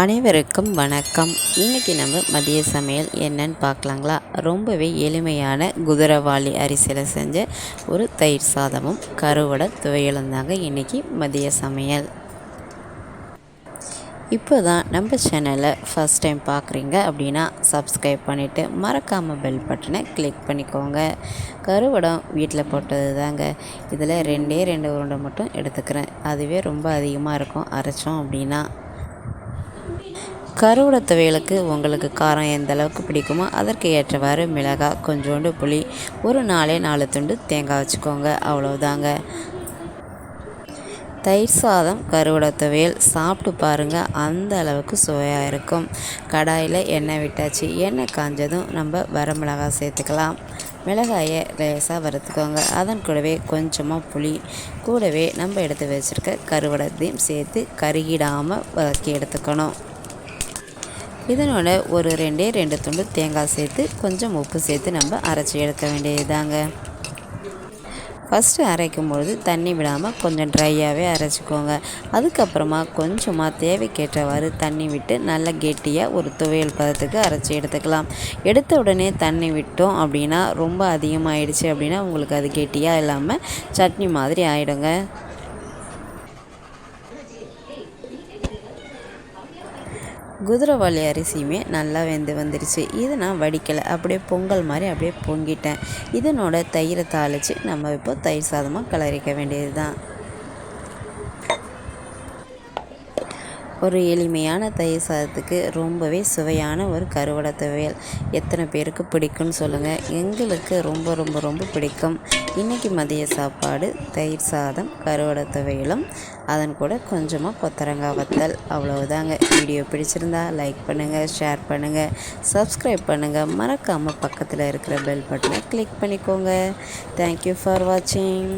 அனைவருக்கும் வணக்கம். இன்றைக்கி நம்ம மதிய சமையல் என்னன்னு பார்க்கலாங்களா? ரொம்பவே எளிமையான குதிரவாளி அரிசியில் செஞ்ச ஒரு தயிர் சாதமும் கருவடை துவையலும் தாங்க இன்றைக்கி மதிய சமையல். இப்போ தான் நம்ம சேனலை ஃபஸ்ட் டைம் பார்க்குறீங்க அப்படின்னா சப்ஸ்கிரைப் பண்ணிவிட்டு மறக்காமல் பெல் பட்டனை கிளிக் பண்ணிக்கோங்க. கருவடம் வீட்டில் போட்டது தாங்க. இதில் ரெண்டே ரெண்டு உருண்டை மட்டும் எடுத்துக்கிறேன். அதுவே ரொம்ப அதிகமாக இருக்கும். அரைச்சோம் அப்படின்னா கருவடை துவையலுக்கு உங்களுக்கு காரம் எந்த அளவுக்கு பிடிக்குமோ அதற்கு ஏற்றவாறு மிளகாய் கொஞ்சோண்டு புளி ஒரு நாலே நாலு துண்டு தேங்காய் வச்சுக்கோங்க. அவ்வளோதாங்க தயிர் சாதம் கருவடை துவையல் சாப்பிட்டு பாருங்கள் அந்த அளவுக்கு சுவையாக இருக்கும். கடாயில் எண்ணெய் விட்டாச்சு எண்ணெய் காஞ்சதும் நம்ம வரமிளகாய் சேர்த்துக்கலாம். மிளகாயை லேசாக வறுத்துக்கோங்க. அதன் கூடவே கொஞ்சமாக புளி கூடவே நம்ம எடுத்து வச்சுருக்க கருவடத்தையும் சேர்த்து கருகிடாமல் வதக்கி எடுத்துக்கணும். இதனோட ஒரு ரெண்டே ரெண்டு துண்டு தேங்காய் சேர்த்து கொஞ்சம் உப்பு சேர்த்து நம்ம அரைச்சி எடுக்க வேண்டியதுதாங்க. ஃபஸ்ட்டு அரைக்கும் பொழுது தண்ணி விடாமல் கொஞ்சம் ட்ரையாகவே அரைச்சிக்கோங்க. அதுக்கப்புறமா கொஞ்சமாக தேவைக்கேற்றவாறு தண்ணி விட்டு நல்லா கெட்டியாக ஒரு துவையல் பதத்துக்கு அரைச்சி எடுத்துக்கலாம். எடுத்த உடனே தண்ணி விட்டோம் அப்படின்னா ரொம்ப அதிகமாகிடுச்சு அப்படின்னா உங்களுக்கு அது கெட்டியாக இல்லாமல் சட்னி மாதிரி ஆகிடுங்க குதிரைவாளி அரிசியுமே நல்லா வெந்து வந்துருச்சு. இது நான் வடிக்கலை. அப்படியே பொங்கல் மாதிரி அப்படியே பொங்கிட்டேன். இதனோட தயிரை தாளித்து நம்ம இப்போ தயிர் சாதமாக கலரிக்க வேண்டியது தான் ஒரு எளிமையான தயிர் சாதத்துக்கு ரொம்பவே சுவையான ஒரு கருவடை துவையல். எத்தனை பேருக்கு பிடிக்கும்னு சொல்லுங்கள் எங்களுக்கு ரொம்ப ரொம்ப ரொம்ப பிடிக்கும். இன்றைக்கி மதிய சாப்பாடு தயிர் சாதம் கருவடை துவையலும் அதன் கூட கொஞ்சமாக கொத்தரங்காய் வத்தல். அவ்வளவுதாங்க. வீடியோ பிடிச்சிருந்தா லைக் பண்ணுங்கள் ஷேர் பண்ணுங்கள் சப்ஸ்கிரைப் பண்ணுங்கள் மறக்காமல் பக்கத்தில் இருக்கிற பெல் பட்டனை கிளிக் பண்ணிக்கோங்க. தேங்க்யூ ஃபார் வாட்சிங்